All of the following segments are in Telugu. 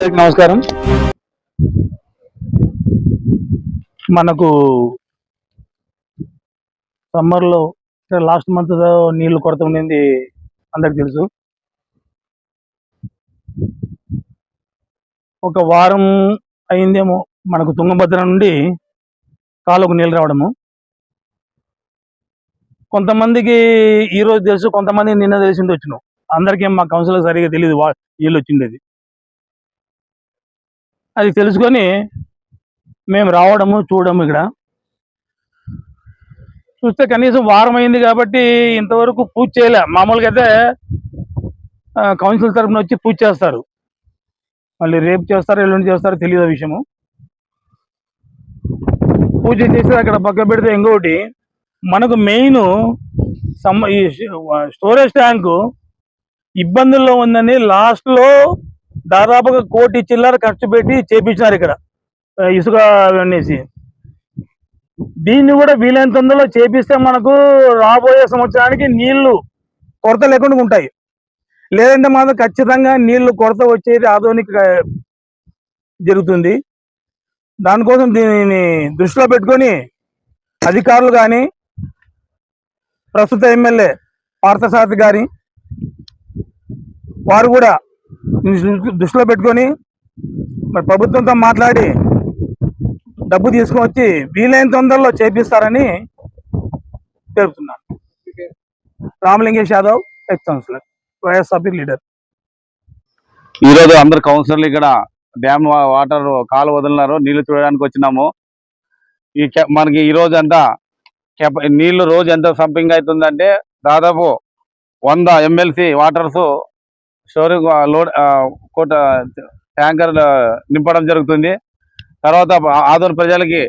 నమస్కారం. మనకు సమ్మర్లో లాస్ట్ మంత్ నీళ్ళు కొరత ఉండింది అందరికి తెలుసు. ఒక వారం అయిందేమో మనకు తుంగభద్ర నుండి కాలువకు నీళ్ళు రావడము. కొంతమందికి ఈ రోజు తెలుసు కొంతమంది నిన్న తెలిసింది వచ్చినాం అందరికీ మా కౌన్సిలర్ సరిగా తెలియదు వా నీళ్ళు వచ్చిండేది. అది తెలుసుకొని మేము రావడము చూడము ఇక్కడ. చూస్తే కనీసం వారం అయింది కాబట్టి ఇంతవరకు పూజ చేయలే. మామూలుగా అయితే కౌన్సిల్ తరఫున వచ్చి పూజ చేస్తారు. మళ్ళీ రేపు చేస్తారు ఎల్లుండి చేస్తారు తెలియదు ఆ విషయము. పూజ చేసి అక్కడ పక్క పెడితే ఇంకొకటి మనకు మెయిన్ సమ్మ ఈ స్టోరేజ్ ట్యాంకు ఇబ్బందుల్లో ఉందని లాస్ట్లో దాదాపుగా కోటి చిల్లర ఖర్చు పెట్టి చేపించినారు ఇక్కడ ఇసుక అనేసి. దీన్ని కూడా వీలైనంత తొందరలో చేపిస్తే మనకు రాబోయే సంవత్సరానికి నీళ్ళు కొరత లేకుండా ఉంటాయి. లేదంటే మాత్రం ఖచ్చితంగా నీళ్ళు కొరత వచ్చేది ఆధునిక జరుగుతుంది. దానికోసం దీనిని దృష్టిలో పెట్టుకొని అధికారులు కానీ ప్రస్తుత ఎమ్మెల్యే పార్థసారథి గారి వారు కూడా దృష్టిలో పెట్టుకొని మరి ప్రభుత్వంతో మాట్లాడి డబ్బు తీసుకొని వచ్చి వీలైన తొందరలో చేపిస్తారని తెలుపుతున్నాను Ramalingesh Yadav H councillor YSRP leader. ఈ రోజు అందరు కౌన్సిలర్లు ఇక్కడ డ్యామ్ వాటర్ కాలు వదిలినారు నీళ్ళు చూడడానికి వచ్చినాము. ఈ మనకి ఈ రోజు అంతా నీళ్ళు రోజు ఎంత సంపింగ్ అవుతుందంటే దాదాపు వంద ఎమ్మెల్సీ వాటర్స్ స్టోరేజ్ లోడ్ కోట ట్యాంకర్ నింపడం జరుగుతుంది. తర్వాత ఆదోని ప్రజలకి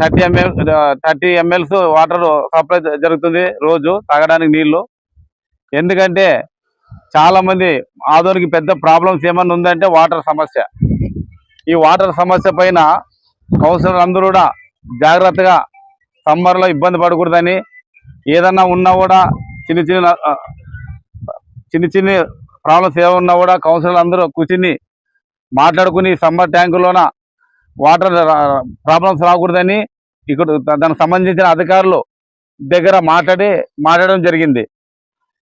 thirty ML thirty MLs water supply జరుగుతుంది రోజు తాగడానికి నీళ్ళు. ఎందుకంటే చాలా మంది ఆదోనికి పెద్ద ప్రాబ్లమ్స్ ఏమన్నా ఉందంటే వాటర్ సమస్య. ఈ వాటర్ సమస్య పైన కౌన్సిలర్ అందరూ కూడా జాగ్రత్తగా సమ్మర్లో ఇబ్బంది పడకూడదని ఏదన్నా ఉన్నా కూడా చిన్న చిన్న చిన్న చిన్న ప్రాబ్లమ్స్ ఏమున్నా కూడా కౌన్సిలర్ అందరూ కూర్చుని మాట్లాడుకుని సమ్మర్ ట్యాంకులోన వాటర్ ప్రాబ్లమ్స్ రాకూడదని ఇక్కడ దానికి సంబంధించిన అధికారులు దగ్గర మాట్లాడి మాట్లాడడం జరిగింది.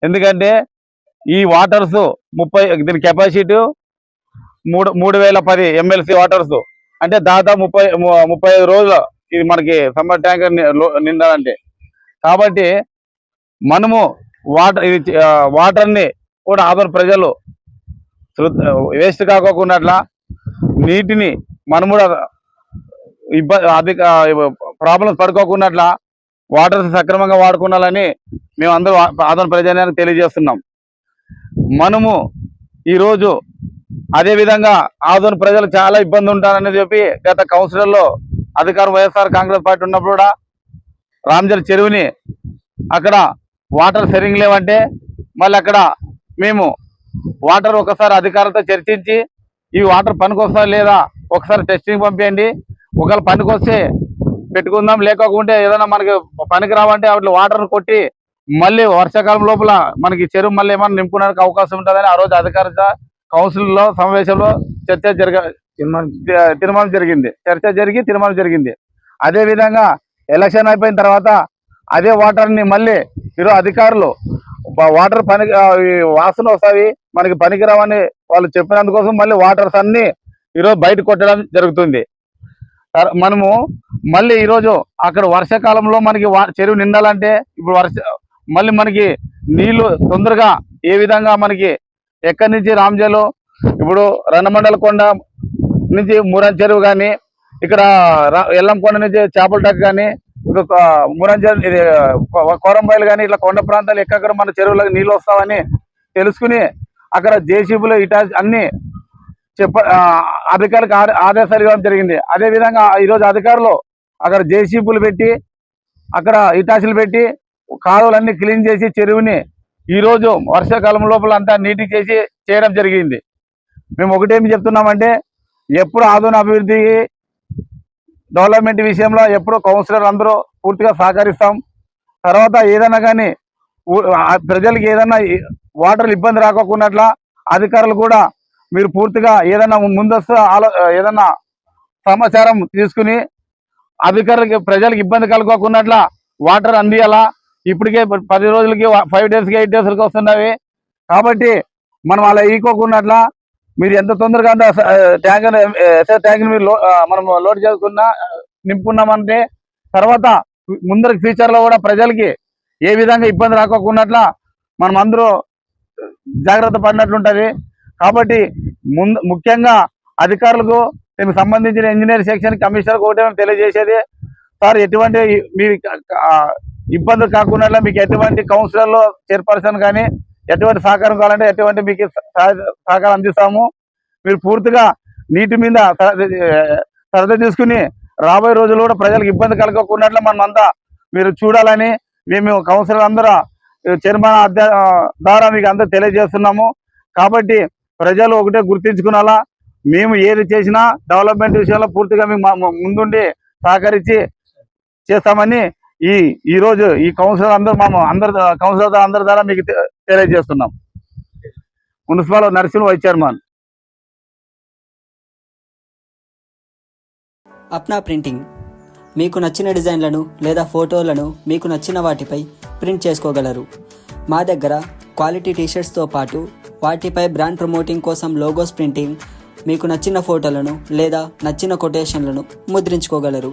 ఎందుకంటే ఈ వాటర్స్ ముప్పై దీని కెపాసిటీ మూడు మూడు వేల పది ఎమ్మెల్సీ వాటర్స్ అంటే దాదాపు ముప్పై ముప్పై ఐదు రోజులు ఇది మనకి సమ్మర్ ట్యాంకర్ నిండాలంటే. కాబట్టి మనము వాటర్ ఇది వాటర్ని కూడా ఆదరణ ప్రజలు. వేస్ట్ కాకోకుండా నీటిని మనం కూడా ఇబ్బంది అధిక ప్రాబ్లమ్స్ పడుకోకుండా వాటర్ సక్రమంగా వాడుకోవాలని మేము అందరూ ఆదరణ ప్రజానికి తెలియజేస్తున్నాం. మనము ఈరోజు అదే విధంగా ఆదోని ప్రజలు చాలా ఇబ్బంది ఉంటారని చెప్పి గత కౌన్సిలర్లో అధికారం వైఎస్ఆర్ కాంగ్రెస్ పార్టీ ఉన్నప్పుడు కూడా రామ్జల్ చెరువుని అక్కడ వాటర్ సరింగ్ లేవంటే మళ్ళీ అక్కడ మేము వాటర్ ఒకసారి అధికారులతో చర్చించి ఈ వాటర్ పనికొస్తా లేదా ఒకసారి టెస్టింగ్ పంపించండి ఒకవేళ పనికొస్తే పెట్టుకుందాం. లేకపోతే ఏదైనా మనకి పనికి రావంటే అట్లా వాటర్ కొట్టి మళ్ళీ వర్షాకాలం లోపల మనకి చెరువు మళ్ళీ ఏమైనా నింపుకోవడానికి అవకాశం ఉంటుందని ఆ రోజు అధికారిక కౌన్సిల్లో సమావేశంలో చర్చ జరగ తీర్మానం జరిగింది. చర్చ జరిగి తీర్మానం జరిగింది. అదే విధంగా ఎలక్షన్ అయిపోయిన తర్వాత అదే వాటర్ని మళ్ళీ ఈరోజు అధికారులు వాటర్ పని వాసన వస్తాయి మనకి పనికిరావని వాళ్ళు చెప్పినందుకోసం మళ్ళీ వాటర్స్ అన్ని ఈరోజు బయట కొట్టడం జరుగుతుంది. మనము మళ్ళీ ఈరోజు అక్కడ వర్షాకాలంలో మనకి వా- చెరువు నిండాలంటే ఇప్పుడు వర్ష మళ్ళీ మనకి నీళ్ళు తొందరగా ఏ విధంగా మనకి ఎక్కడి నుంచి రామ్జలు ఇప్పుడు రణమండల కొండ నుంచి మూరం చెరువు కానీ ఇక్కడ ఎల్లంకొండ నుంచి చేపల టక్ కానీ ఇంకొక ఇది కోరంబైలు కానీ ఇట్లా కొండ ప్రాంతాలు ఎక్కడ మన చెరువులకు నీళ్ళు వస్తామని తెలుసుకుని అక్కడ జేసీబీలు ఇటా అన్ని చెప్ప అధికారులకు ఆదేశాలు ఇవ్వడం జరిగింది. అదే విధంగా ఈరోజు అధికారులు అక్కడ జేసీబీలు పెట్టి అక్కడ ఇటాసులు పెట్టి కాలువలన్నీ క్లీన్ చేసి చెరువుని ఈరోజు వర్షాకాలం లోపల అంతా నీటి చేసి చేయడం జరిగింది. మేము ఒకటేమి చెప్తున్నామంటే ఎప్పుడు ఆధున అభివృద్ధికి డెవలప్మెంట్ విషయంలో ఎప్పుడూ కౌన్సిలర్ అందరూ పూర్తిగా సహకరిస్తాం. తర్వాత ఏదైనా కానీ ప్రజలకు ప్రజలకి ఏదైనా వాటర్ ఇబ్బంది రాకోకున్నట్లా అధికారులు కూడా మీరు పూర్తిగా ఏదైనా ముందస్తు ఆలో ఏదైనా సమాచారం తీసుకుని అధికారులకి ప్రజలకు ఇబ్బంది కలుగకున్నట్ల వాటర్ అందియాలా ఇప్పటికే పది రోజులకి ఫైవ్ డేస్కి ఎయిట్ డేస్లకి వస్తున్నవి. కాబట్టి మనం అలా ఈకోకున్నట్లా మీరు ఎంత తొందరగా అంత ట్యాంక్ ట్యాంక్ మీరు లో- మనం లోడ్ చేసుకున్నా ఆ, నింపుకున్నామంటే తర్వాత ముందర ఫ్యూచర్లో కూడా ప్రజలకి ఏ విధంగా ఇబ్బంది రాకోకున్నట్ల మనం అందరూ జాగ్రత్త పడినట్లుంటది. కాబట్టి ముందు ముఖ్యంగా అధికారులకు దీనికి సంబంధించిన ఇంజనీర్ సెక్షన్ కమిషనర్ ఒకటే తెలియజేసేది సార్ ఎటువంటి మీ ఇబ్బంది కాకుండా మీకు ఎటువంటి కౌన్సిలర్లో చైర్పర్సన్ కానీ ఎటువంటి సహకారం కావాలంటే ఎటువంటి మీకు సహకారం అందిస్తాము. మీరు పూర్తిగా నీటి మీద శ్రద్ధ తీసుకుని రాబోయే రోజుల్లో కూడా ప్రజలకు ఇబ్బంది కలగకున్నట్లు మనం అంతా మీరు చూడాలని మేము కౌన్సిలర్ అందరూ చైర్మన్ అధ్య- ద్వారా మీకు అందరూ తెలియజేస్తున్నాము. కాబట్టి ప్రజలు ఒకటే గుర్తించుకునేలా మేము ఏది చేసినా డెవలప్మెంట్ విషయంలో పూర్తిగా మేము ముందుండి సహకరించి చేస్తామని ఈ ఈ రోజు ఈ కౌన్సిలర్ అందరూ మనం అందరి కౌన్సిలర్ అందరి ద్వారా మీకు తెలియజేస్తున్నాం. Municipal Narsing vice chairman. Apna printing. మీకు నచ్చిన డిజైన్లను లేదా ఫోటోలను మీకు నచ్చిన వాటిపై ప్రింట్ చేసుకోగలరు. మా దగ్గర క్వాలిటీ టీషర్ట్స్తో పాటు వాటిపై బ్రాండ్ ప్రమోటింగ్ కోసం లోగోస్ ప్రింటింగ్ మీకు నచ్చిన ఫోటోలను లేదా నచ్చిన కొటేషన్లను ముద్రించుకోగలరు.